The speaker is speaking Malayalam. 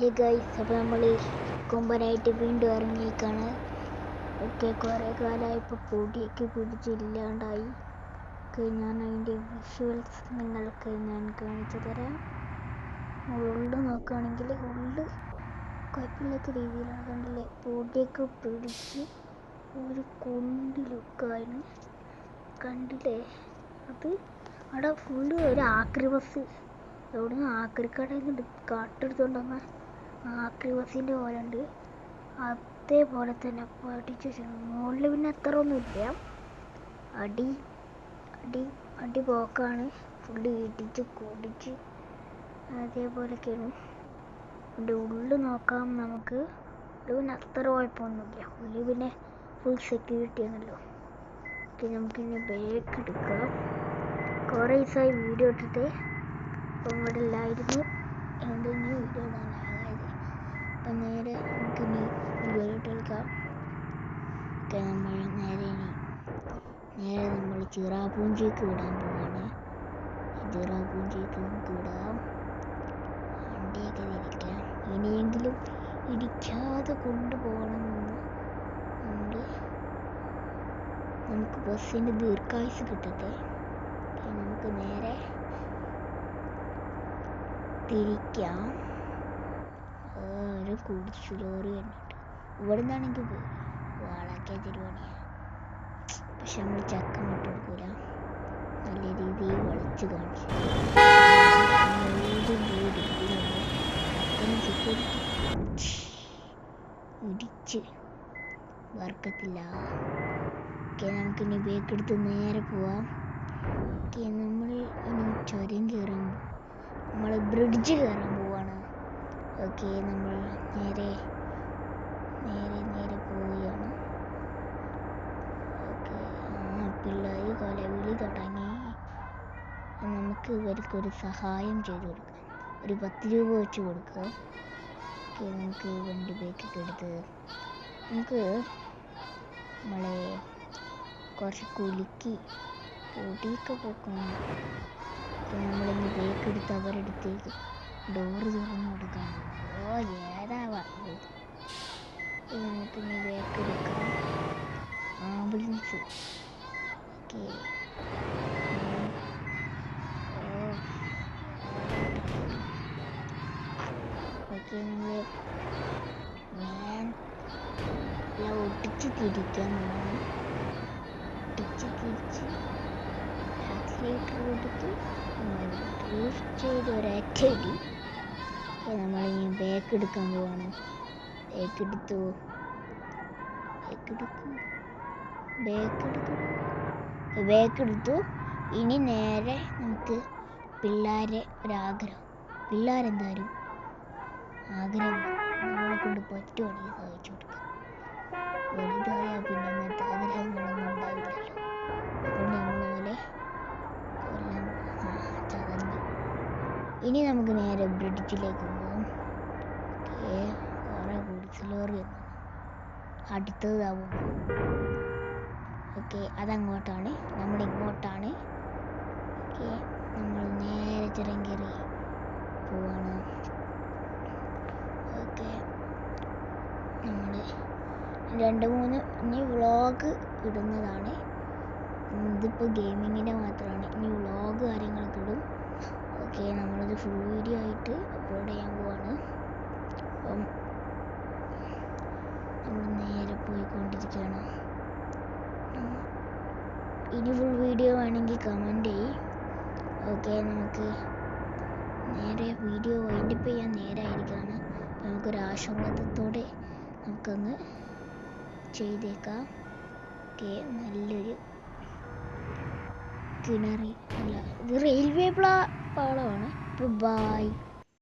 ഹേ ഗൈസ് അപ്പോൾ നമ്മൾ ഈ കൊമ്പനായിട്ട് വീണ്ടും ഇറങ്ങിയേക്കാണ്. ഒക്കെ കുറേ കാലമായി ഇപ്പോൾ പൊടിയൊക്കെ പിടിച്ചില്ലാണ്ടായി ഞാൻ അതിന്റെ വിഷ്വൽസ് നിങ്ങൾക്ക് ഞാൻ കാണിച്ചു തരാം. ഉള്ളു നോക്കുകയാണെങ്കിൽ ഉള്ളു കുഴപ്പമില്ലാത്ത രീതിയിലാണ് കണ്ടില്ലേ? പൊടിയൊക്കെ പിടിച്ച് ഒരു കൊണ്ടിലൊക്കെയാണ് കണ്ടില്ലേ? അത് അവിടെ ഫുള്ള് ഒരു ആക്രി ബസ്. എവിടെ നിന്ന് ആക്രിക്കടയിൽ നിന്ന് കാട്ടെടുത്തോണ്ട് വന്ന ആക്രി ബസ്സിന്റെ പോലെ ഉണ്ട് അതേപോലെ തന്നെ പഠിച്ചു മുകളിൽ പിന്നെ അത്ര ഒന്നുമില്ല അടി അടി അടി പോക്കാണ്. ഫുള്ള് ഇടിച്ച് കുടിച്ച് അതേപോലെയൊക്കെയാണ്. അതിന്റെ ഉള്ളിൽ നോക്കാം നമുക്ക്. ഉള്ളിൽ പിന്നെ അത്ര കുഴപ്പമൊന്നുമില്ല. ഉള്ളിൽ പിന്നെ ഫുൾ സെക്യൂരിറ്റി ആണല്ലോ. ഓക്കെ നമുക്കിനി ബാക്ക് എടുക്കാം. കുറേ ദിവസമായി വീഡിയോ ഇട്ടിട്ട്. അപ്പം ഇവിടെ ഇല്ലായിരുന്നു ഇനി വീഡിയോ ഇടാനാകാതെ അപ്പം നേരെ നമുക്ക് ഇനി കളിക്കാം ഓക്കെ നമ്മൾ നേരെ ഇനി നേരെ നമ്മൾ ചിറാപൂഞ്ചിക്ക് വിടാൻ പോവാണ്. ചിറാപൂഞ്ചിക്ക് നമുക്ക് വിടാം. വണ്ടിയൊക്കെ തിരിക്കാം. ഇനിയെങ്കിലും ഇടിക്കാതെ കൊണ്ടുപോകണമെന്ന് ഉണ്ട് നമുക്ക് ബസ്സിന്റെ ദീർഘായുസ് കിട്ടട്ടെ. നമുക്ക് നേരെ തിരിക്കാം. ഒരു കുടിച്ചു ലോറി കണ്ടിട്ട് ഇവിടെ നിന്നാണെങ്കിൽ വാളാക്കിയ തിരുവണിയാണ് പക്ഷെ നമ്മൾ ചക്ക ഇട്ട് കൊടുക്കൂല. നല്ല രീതിയിൽ വളച്ച് കാണിച്ചു ഇടിച്ച് വർക്കത്തില്ല. ഓക്കെ നമുക്കിനി ബേക്ക് എടുത്ത് നേരെ പോവാം. ഓക്കെ നമ്മൾ ഇനി ചുരം കയറുമ്പോൾ നമ്മൾ ബ്രിഡ്ജ് കയറാൻ ഓക്കെ നമ്മൾ നേരെ നേരെ നേരെ പോവുകയാണ്. ഓക്കെ പിള്ളേർ കൊലവിളി തുടങ്ങി. നമുക്ക് ഇവർക്കൊരു സഹായം ചെയ്തു കൊടുക്കാം. ഒരു പത്ത് രൂപ വെച്ച് കൊടുക്കുക. ഓക്കെ നമുക്ക് വണ്ടി ബേക്കൊക്കെ എടുത്ത് നമുക്ക് നമ്മളെ കുറച്ച് കുലുക്കി പൊടിയൊക്കെ പോക്കണം. നമ്മളിന്ന് ബേക്ക് എടുത്ത് അവരുടെ അടുത്തേക്ക് ഡോറ് തുറന്നു കൊടുക്കാൻ ഓ ഏതാ പറഞ്ഞത് ഇത് നമുക്കിന്ന് ബേക്ക് എടുക്കാം ആംബുലൻസ് ഓക്കെ നമ്മൾ ഞാൻ എല്ലാം ഒട്ടിച്ച് തിരിക്കാൻ പോകണം ഒട്ടിച്ച് തിരിച്ച് ആക്സിലേറ്റർ കൊടുത്ത് ഡ്രിഫ്റ്റ് ഒരറ്റടി. അപ്പോൾ നമ്മളിനി ബാക്ക് എടുക്കാൻ പോവാണ്. ബാക്ക് എടുത്തു? ബാക്ക് എടുക്കും. ബാക്ക് എടുക്കും. ബാക്ക് എടുത്തു. ഇനി നേരെ നമുക്ക് പിള്ളേരെ ഒരാഗ്രഹം. പിള്ളേരെന്തായാലും ആഗ്രഹം നമ്മളെ കൊണ്ട് പറ്റുവാണെങ്കിൽ സാധിച്ചു കൊടുക്കാം വലുതായാൽ പിന്നെ അങ്ങനത്തെ ആഗ്രഹങ്ങളൊന്നും ഉണ്ടാവില്ലല്ലോ. അതുകൊണ്ട് നമ്മൾ എല്ലാം ചതഞ്ഞു ഇനി നമുക്ക് നേരെ ബ്രിഡ്ജിലേക്ക് പോകാം ഓക്കേ കുറേ ഗുഡ്സ് ലോറി അടുത്തതാവും ഓക്കെ അതങ്ങോട്ടാണ് നമ്മൾ ഇങ്ങോട്ടാണ് ഓക്കെ നമ്മൾ നേരെ ചുരം കയറി പോവാണ് ഓക്കെ നമ്മൾ രണ്ട് മൂന്ന് ഇനി വ്ളോഗ് ഇടുന്നതാണ്. ഇതിപ്പോൾ ഗെയിമിങ്ങിന്റെ മാത്രമാണ്. ഇനി വ്ളോഗ് കാര്യങ്ങളൊക്കെ ഇടും. ഓക്കെ നമ്മളത് ഫുൾ വീഡിയോ ആയിട്ട് അപ്ലോഡ് ചെയ്യാൻ പോവാണ്. അപ്പം നമ്മൾ നേരെ പോയിക്കൊണ്ടിരിക്കുകയാണ്. ഇനി ഫുൾ വീഡിയോ വേണമെങ്കിൽ കമന്റ് ചെയ് ഓക്കെ നമുക്ക് നേരെ വീഡിയോ വൈൻഡപ്പ് ചെയ്യാൻ നേരായിരിക്കുകയാണ് അപ്പം നമുക്കൊരു ആശ്വാസത്തോടെ നമുക്കൊന്ന് ചെയ്തേക്കാം. ഓക്കെ നല്ലൊരു കിണറി. അല്ല ഇത് റെയിൽവേ പ്ലാ പാളമാണ്. അപ്പോൾ ബായ്